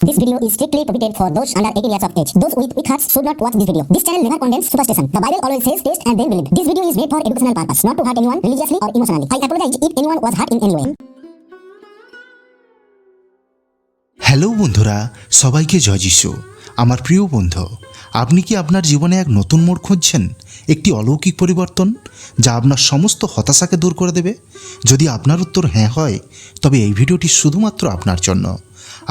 This video is strictly prohibited for those under 18 years of age. Those with weak hearts should not watch this video. This channel never condemns superstition. The Bible always says taste and then believe. This video is made for educational purpose, not to hurt anyone religiously or emotionally. I apologize if anyone was hurt in any way. Hello বন্ধুরা সবাইকে জয় যিশু আমার প্রিয় বন্ধু আপনি কি আপনার জীবনে এক নতুন মোড় খুঁজছেন একটি অলৌকিক পরিবর্তন যা আপনার সমস্ত হতাশাকে দূর করে দেবে যদি আপনার উত্তর হ্যাঁ হয় তবে এই ভিডিওটি শুধুমাত্র আপনার জন্য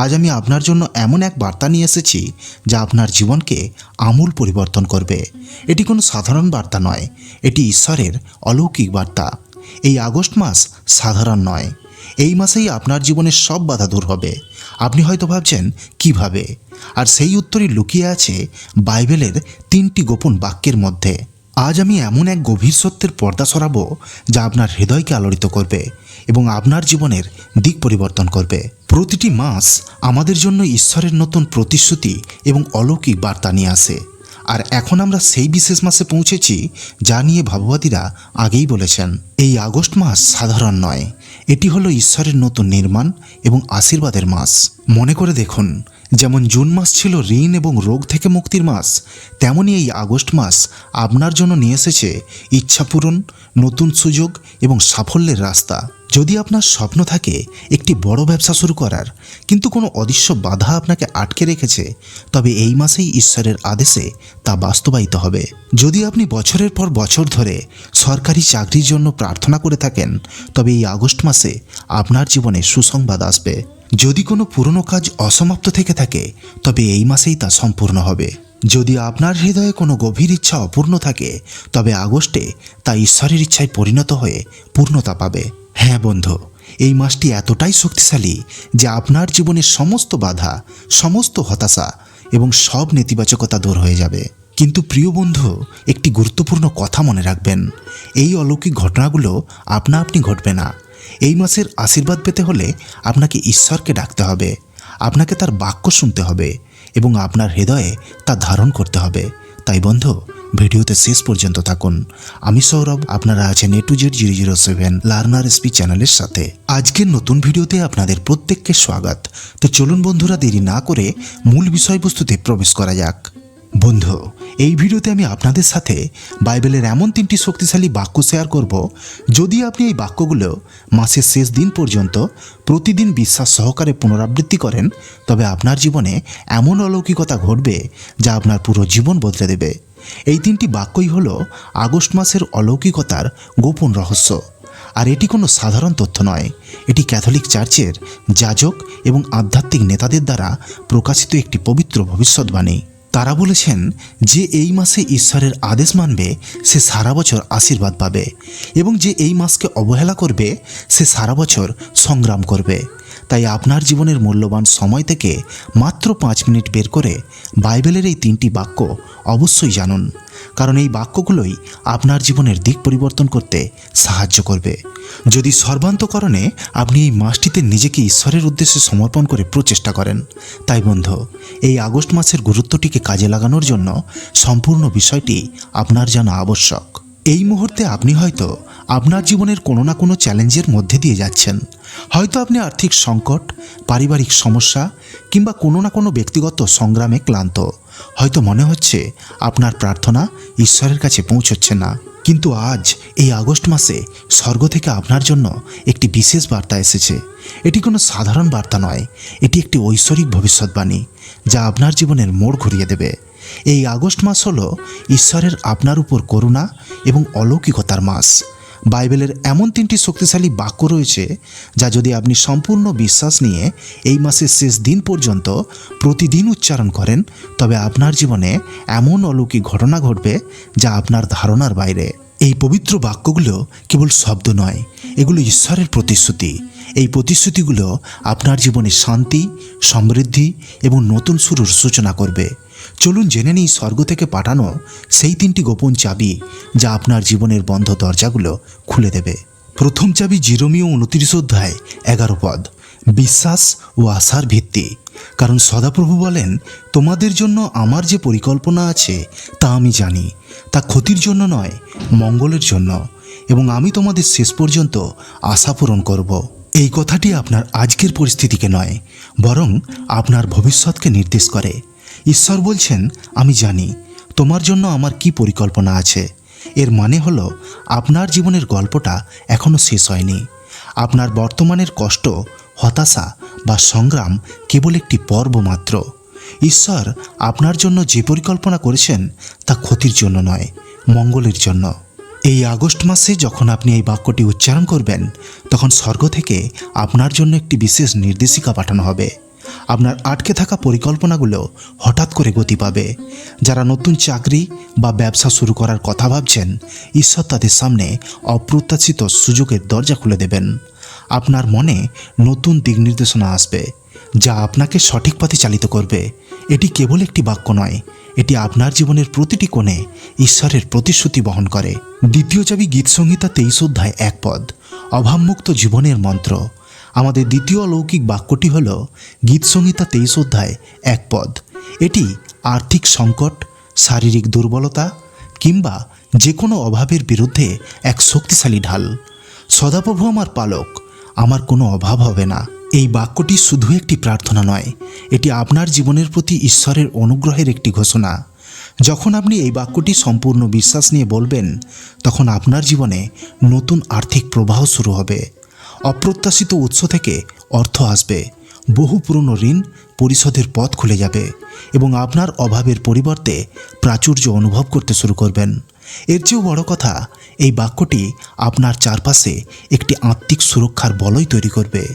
আজ আমি আপনার জন্য এমন এক বার্তা নিয়ে এসেছি যা আপনার জীবনকে আমূল পরিবর্তন করবে। এটি কোনো সাধারণ বার্তা নয়, এটি ঈশ্বরের অলৌকিক বার্তা। এই আগস্ট মাস সাধারণ নয়, এই মাসেই আপনার জীবনের সব বাধা দূর হবে। আপনি হয়তো ভাবছেন, কীভাবে? আর সেই উত্তরই লুকিয়ে আছে বাইবেলের তিনটি গোপন বাক্যের মধ্যে। আজ আমি এমন এক গভীর সত্যের পর্দা সরাবো যা আপনার হৃদয়কে আলোড়িত করবে এবং আপনার জীবনের দিক পরিবর্তন করবে। প্রতিটি মাস আমাদের জন্য ঈশ্বরের নতুন প্রতিশ্রুতি এবং অলৌকিক বার্তা নিয়ে আসে। আর এখন আমরা সেই বিশেষ মাসে পৌঁছেছি যা নিয়ে ভাববাদীরা আগেই বলেছেন। এই আগস্ট মাস সাধারণ নয়। এটি হলো ঈশ্বরের নতুন নির্মাণ এবং আশীর্বাদের মাস। মনে করে দেখুন, যেমন জুন মাস ছিল ঋণ এবং রোগ থেকে মুক্তির মাস তেমনই এই আগস্ট মাস আপনার জন্য নিয়ে এসেছে ইচ্ছা পূরণ, নতুন সুযোগ এবং সাফল্যের রাস্তা। যদি আপনার স্বপ্ন থাকে একটি বড় ব্যবসা শুরু করার, কিন্তু কোনো অদৃশ্য বাধা আপনাকে আটকে রেখেছে, তবে এই মাসেই ঈশ্বরের আদেশে তা বাস্তবায়িত হবে। যদি আপনি বছরের পর বছর ধরে সরকারি চাকরির জন্য প্রার্থনা করে থাকেন, তবে এই আগস্ট মাসে আপনার জীবনে সুসংবাদ আসবে। যদি কোনো পুরনো কাজ অসমাপ্ত থেকে থাকে, তবে এই মাসেই তা সম্পূর্ণ হবে। যদি আপনার হৃদয়ে কোনো গভীর ইচ্ছা অপূর্ণ থাকে, তবে আগস্টে তা ঈশ্বরের ইচ্ছায় পরিণত হয়ে পূর্ণতা পাবে। হ্যাঁ বন্ধু, এই মাসটি এতটাই শক্তিশালী যে আপনার জীবনের সমস্ত বাধা, সমস্ত হতাশা এবং সব নেতিবাচকতা দূর হয়ে যাবে। কিন্তু প্রিয় বন্ধু, একটি গুরুত্বপূর্ণ কথা মনে রাখবেন। এই অলৌকিক ঘটনাগুলো আপনা আপনি ঘটবে না। এই মাসের আশীর্বাদ পেতে হলে আপনাকে ঈশ্বরকে ডাকতে হবে, আপনাকে তার বাক্য শুনতে হবে এবং আপনার হৃদয়ে তা ধারণ করতে হবে। তাই বন্ধু ভিডিওতে শেষ পর্যন্ত থাকুন। আমি সৌরভ, আপনারা আছেন A to Z zero zero seven learner SP চ্যানেলের সাথে। আজকের নতুন ভিডিওতে আপনাদের প্রত্যেককে স্বাগত। তো চলুন বন্ধুরা, দেরি না করে মূল বিষয়বস্তুতে প্রবেশ করা যাক। বন্ধু, এই ভিডিওতে আমি আপনাদের সাথে বাইবেলের এমন তিনটি শক্তিশালী বাক্য শেয়ার করব। যদি আপনি এই বাক্যগুলো মাসের শেষ দিন পর্যন্ত প্রতিদিন বিশ্বাস সহকারে পুনরাবৃত্তি করেন, তবে আপনার জীবনে এমন অলৌকিকতা ঘটবে যা আপনার পুরো জীবন বদলে দেবে। এই তিনটি বাক্যই হল আগস্ট মাসের অলৌকিকতার গোপন রহস্য। আর এটি কোনো সাধারণ তথ্য নয়। এটি ক্যাথলিক চার্চের যাজক এবং আধ্যাত্মিক নেতাদের দ্বারা প্রকাশিত একটি পবিত্র ভবিষ্যৎবাণী। তারা বলেছেন যে এই মাসে ঈশ্বরের আদেশ মানবে, সে সারা বছর আশীর্বাদ পাবে এবং যে এই মাসকে অবহেলা করবে, সে সারা বছর সংগ্রাম করবে। তাই আপনার জীবনের মূল্যবান সময় থেকে মাত্র পাঁচ মিনিট বের করে বাইবেলের এই তিনটি বাক্য অবশ্যই জানুন, কারণ এই বাক্যগুলোই আপনার জীবনের দিক পরিবর্তন করতে সাহায্য করবে। যদি সর্বান্তকরণে আপনি এই মাসটিতে নিজেকে ঈশ্বরের উদ্দেশ্যে সমর্পণ করে প্রচেষ্টা করেন, তাই বন্ধু, এই আগস্ট মাসের গুরুত্বটিকে কাজে লাগানোর জন্য সম্পূর্ণ বিষয়টি আপনার জানা আবশ্যক। এই মুহূর্তে আপনি হয়তো আপনার জীবনের কোনো না কোনো চ্যালেঞ্জের মধ্যে দিয়ে যাচ্ছেন। হয়তো আপনি আর্থিক সংকট, পারিবারিক সমস্যা কিংবা কোনো না কোনো ব্যক্তিগত সংগ্রামে ক্লান্ত। হয়তো মনে হচ্ছে আপনার প্রার্থনা ঈশ্বরের কাছে পৌঁছচ্ছে না। কিন্তু আজ, এই আগস্ট মাসে স্বর্গ থেকে আপনার জন্য একটি বিশেষ বার্তা এসেছে। এটি কোনো সাধারণ বার্তা নয়, এটি একটি ঐশ্বরিক ভবিষ্যৎবাণী যা আপনার জীবনের মোড় ঘুরিয়ে দেবে। এই আগস্ট মাস হলো ঈশ্বরের আপনার উপর করুণা এবং অলৌকিকতার মাস। বাইবেলের এমন তিনটি শক্তিশালী বাক্য রয়েছে যা যদি আপনি সম্পূর্ণ বিশ্বাস নিয়ে এই মাসের শেষ দিন পর্যন্ত প্রতিদিন উচ্চারণ করেন, তবে আপনার জীবনে এমন অলৌকিক ঘটনা ঘটবে যা আপনার ধারণার বাইরে। এই পবিত্র বাক্যগুলো কেবল শব্দ নয়, এগুলো ঈশ্বরের প্রতিশ্রুতি। এই প্রতিশ্রুতিগুলো আপনার জীবনে শান্তি, সমৃদ্ধি এবং নতুন শুরুর সূচনা করবে। চলুন জেনে নিই স্বর্গ থেকে পাঠানো সেই তিনটি গোপন চাবি যা আপনার জীবনের বন্ধ দরজাগুলো খুলে দেবে। প্রথম চাবি জিরোমীয় উনত্রিশ অধ্যায় এগারো পদ। বিশ্বাস ও আশার ভিত্তি। কারণ সদাপ্রভু বলেন, তোমাদের জন্য আমার যে পরিকল্পনা আছে, তা আমি জানি। তা ক্ষতির জন্য নয়, মঙ্গলের জন্য। এবং আমি তোমাদের শেষ পর্যন্ত আশা পূরণ করব। এই কথাটি আপনার আজকের পরিস্থিতিকে নয়, বরং আপনার ভবিষ্যৎকে নির্দেশ করে। ঈশ্বর বলছেন, আমি জানি, তোমার জন্য আমার কি পরিকল্পনা আছে? এর মানে হলো, আপনার জীবনের গল্পটা এখনও শেষ হয়নি। আপনার বর্তমানের কষ্ট, হতাশা বা সংগ্রাম কেবল একটি পর্ব মাত্র। ঈশ্বর আপনার জন্য যে পরিকল্পনা করেছেন, তা ক্ষতির জন্য নয়, মঙ্গলের জন্য। এই আগস্ট মাসে যখন আপনি এই বাক্যটি উচ্চারণ করবেন, তখন স্বর্গ থেকে আপনার জন্য একটি বিশেষ নির্দেশিকা পাঠানো হবে। আপনার আটকে থাকা পরিকল্পনাগুলো হঠাৎ করে গতি পাবে। যারা নতুন চাকরি বা ব্যবসা শুরু করার কথা ভাবছেন, ঈশ্বর তাদের সামনে অপ্রত্যাশিত সুযোগের দরজা খুলে দেবেন। আপনার মনে নতুন দিক নির্দেশনা আসবে, যা আপনাকে সঠিক পথে চালিত করবে। এটি কেবল একটি বাক্য নয়, এটি আপনার জীবনের প্রতিটি কোণে ঈশ্বরের প্রতিশ্রুতি বহন করে। দ্বিতীয় চাবি গীত সংহিতা তেইশ অধ্যায় এক পদ, অভাবমুক্ত জীবনের মন্ত্র। আমাদের দ্বিতীয় অলৌকিক বাক্যটি হল গীত সংহিতা তেইশ অধ্যায়, এক পদ। এটি আর্থিক সংকট, শারীরিক দুর্বলতা কিংবা যে কোনো অভাবের বিরুদ্ধে এক শক্তিশালী ঢাল। সদাপ্রভু আমার পালক, আমার কোনো অভাব হবে না। এই বাক্যটি শুধু একটি প্রার্থনা নয়, এটি আপনার জীবনের প্রতি ঈশ্বরের অনুগ্রহের একটি ঘোষণা। যখন আপনি এই বাক্যটি সম্পূর্ণ বিশ্বাস নিয়ে বলবেন, তখন আপনার জীবনে নতুন আর্থিক প্রবাহ শুরু হবে। অপ্রত্যাশিত উৎস থেকে অর্থ আসবে। বহু পুরনো ঋণ পরিশোধের পথ খুলে যাবে এবং আপনার অভাবের পরিবর্তে প্রাচুর্য অনুভব করতে শুরু করবেন। এর চেয়েও বড় কথা, এই বাক্যটি আপনার চারপাশে একটি আত্মিক সুরক্ষার বলয় তৈরি করবে।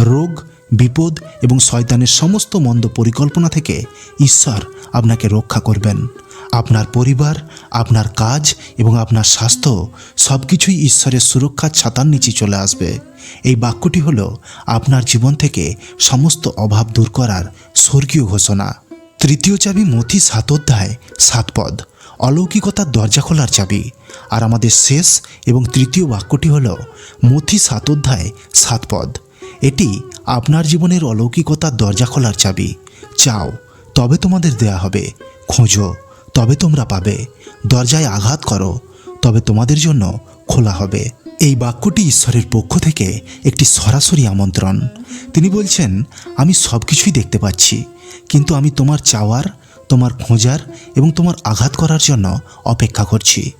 রোগ, বিপদ এবং শয়তানের সমস্ত মন্দ পরিকল্পনা থেকে ঈশ্বর আপনাকে রক্ষা করবেন। আপনার পরিবার, আপনার কাজ এবং আপনার স্বাস্থ্য সব কিছুই ঈশ্বরের সুরক্ষার ছাতার নিচে চলে আসবে। এই বাক্যটি হলো আপনার জীবন থেকে সমস্ত অভাব দূর করার স্বর্গীয় ঘোষণা। তৃতীয় চাবি মথি সাত অধ্যায় সাত পদ। অলৌকিকতার দরজা খোলার চাবি। আর আমাদের শেষ এবং তৃতীয় বাক্যটি হল মথি সাত অধ্যায় সাত পদ। এটি আপনার জীবনের অলৌকিকতার দরজা খোলার চাবি। চাও, তবে তোমাদের দেয়া হবে। খোঁজো তবে তোমরা পাবে। দরজায় আঘাত করো, তবে তোমাদের জন্য খোলা হবে। এই বাক্যটি ঈশ্বরের পক্ষ থেকে একটি সরাসরি আমন্ত্রণ। তিনি বলছেন, আমি সব কিছুই দেখতে পাচ্ছি, কিন্তু আমি তোমার চাওয়ার, তোমার খোঁজার এবং তোমার আঘাত করার জন্য অপেক্ষা করছি।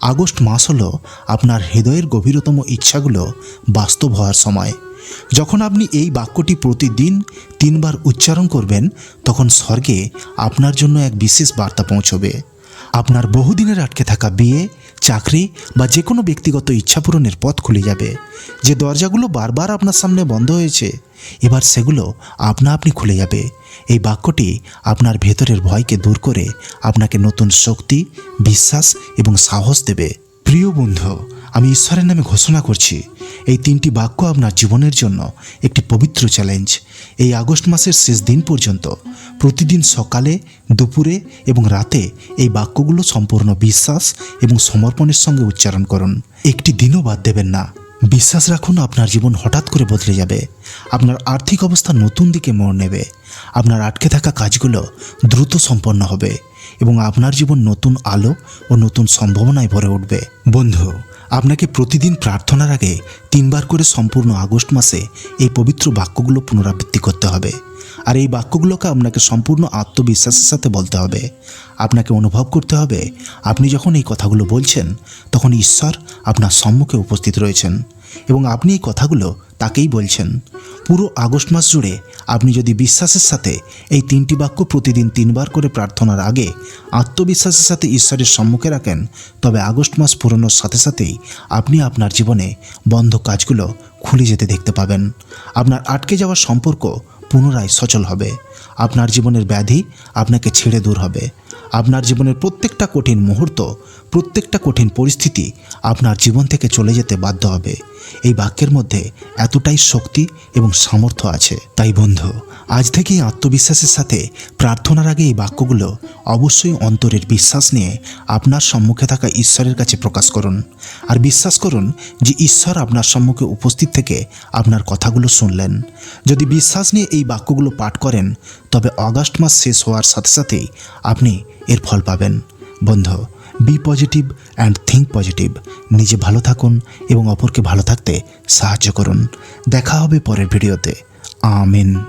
আগস্ট মাস হলো আপনার হৃদয়ের গভীরতম ইচ্ছাগুলো বাস্তব হওয়ার সময়। যখন আপনি এই বাক্যটি প্রতিদিন তিনবার উচ্চারণ করবেন, তখন স্বর্গে আপনার জন্য এক বিশেষ বার্তা পৌঁছবে। আপনার বহুদিনের আটকে থাকা বিয়ে, চাকরি বা যে কোনো ব্যক্তিগত ইচ্ছা পূরণের পথ খুলে যাবে। যে দরজাগুলো বারবার আপনার সামনে বন্ধ হয়েছে, এবার সেগুলো আপনা আপনি খুলে যাবে। এই বাক্যটি আপনার ভেতরের ভয়কে দূর করে আপনাকে নতুন শক্তি, বিশ্বাস এবং সাহস দেবে। প্রিয় বন্ধু, আমি ঈশ্বরের নামে ঘোষণা করছি, এই তিনটি বাক্য আপনার জীবনের জন্য একটি পবিত্র চ্যালেঞ্জ এই আগস্ট মাসের শেষ দিন পর্যন্ত, প্রতিদিন সকালে, দুপুরে এবং রাতে এই বাক্যগুলো সম্পূর্ণ বিশ্বাস এবং সমর্পণের সঙ্গে উচ্চারণ করুন। একটি দিনও বাদ দেবেন না। বিশ্বাস রাখুন, আপনার জীবন হঠাৎ করে বদলে যাবে। আপনার আর্থিক অবস্থা নতুন দিকে মোড় নেবে। আপনার আটকে থাকা কাজগুলো দ্রুত সম্পন্ন হবে। এবং আপনার জীবন নতুন আলো ও নতুন সম্ভাবনায় ভরে উঠবে। বন্ধু, আপনাকে প্রতিদিন প্রার্থনার আগে তিনবার করে সম্পূর্ণ আগস্ট মাসে এই পবিত্র বাক্যগুলো পুনরাবৃত্তি করতে হবে। আর এই বাক্যগুলোকে আপনাকে সম্পূর্ণ আত্মবিশ্বাসের সাথে বলতে হবে। আপনাকে অনুভব করতে হবে, আপনি যখন এই কথাগুলো বলছেন, তখন ঈশ্বর আপনার সম্মুখে উপস্থিত রয়েছেন। এবং আপনি এই কথাগুলো তাকেই বলছেন। পুরো আগস্ট মাস জুড়ে আপনি যদি বিশ্বাসের সাথে এই তিনটি বাক্য প্রতিদিন তিনবার করে প্রার্থনার আগে আত্মবিশ্বাসের সাথে ঈশ্বরের সম্মুখে রাখেন, তবে আগস্ট মাস পুরনোর সাথে সাথেই আপনি আপনার জীবনে বন্ধ কাজগুলো খুলে যেতে দেখতে পাবেন। আপনার আটকে যাওয়া সম্পর্ক পুনরায় সচল হবে। আপনার জীবনের ব্যাধি আপনাকে ছেড়ে দূর হবে। আপনার জীবনের প্রত্যেকটা কঠিন মুহূর্ত প্রত্যেকটা কঠিন পরিস্থিতি আপনার জীবন থেকে চলে যেতে বাধ্য হবে। এই বাক্যের মধ্যে এতটাই শক্তি এবং সামর্থ্য আছে। তাই বন্ধু, আজ থেকেই আত্মবিশ্বাসের সাথে প্রার্থনার আগে এই বাক্যগুলো অবশ্যই অন্তরের বিশ্বাস নিয়ে আপনার সম্মুখে থাকা ঈশ্বরের কাছে প্রকাশ করুন। আর বিশ্বাস করুন যে ঈশ্বর আপনার সম্মুখে উপস্থিত থেকে আপনার কথাগুলো শুনলেন। যদি বিশ্বাস নিয়ে এই বাক্যগুলো পাঠ করেন, তবে অগাস্ট মাস শেষ হওয়ার সাথে সাথেই আপনি এর ফল পাবেন। বন্ধু be positive and think positive নিজে ভালো থাকুন এবং অপরকে ভালো থাকতে সাহায্য করুন। দেখা হবে পরের ভিডিওতে। আমিন।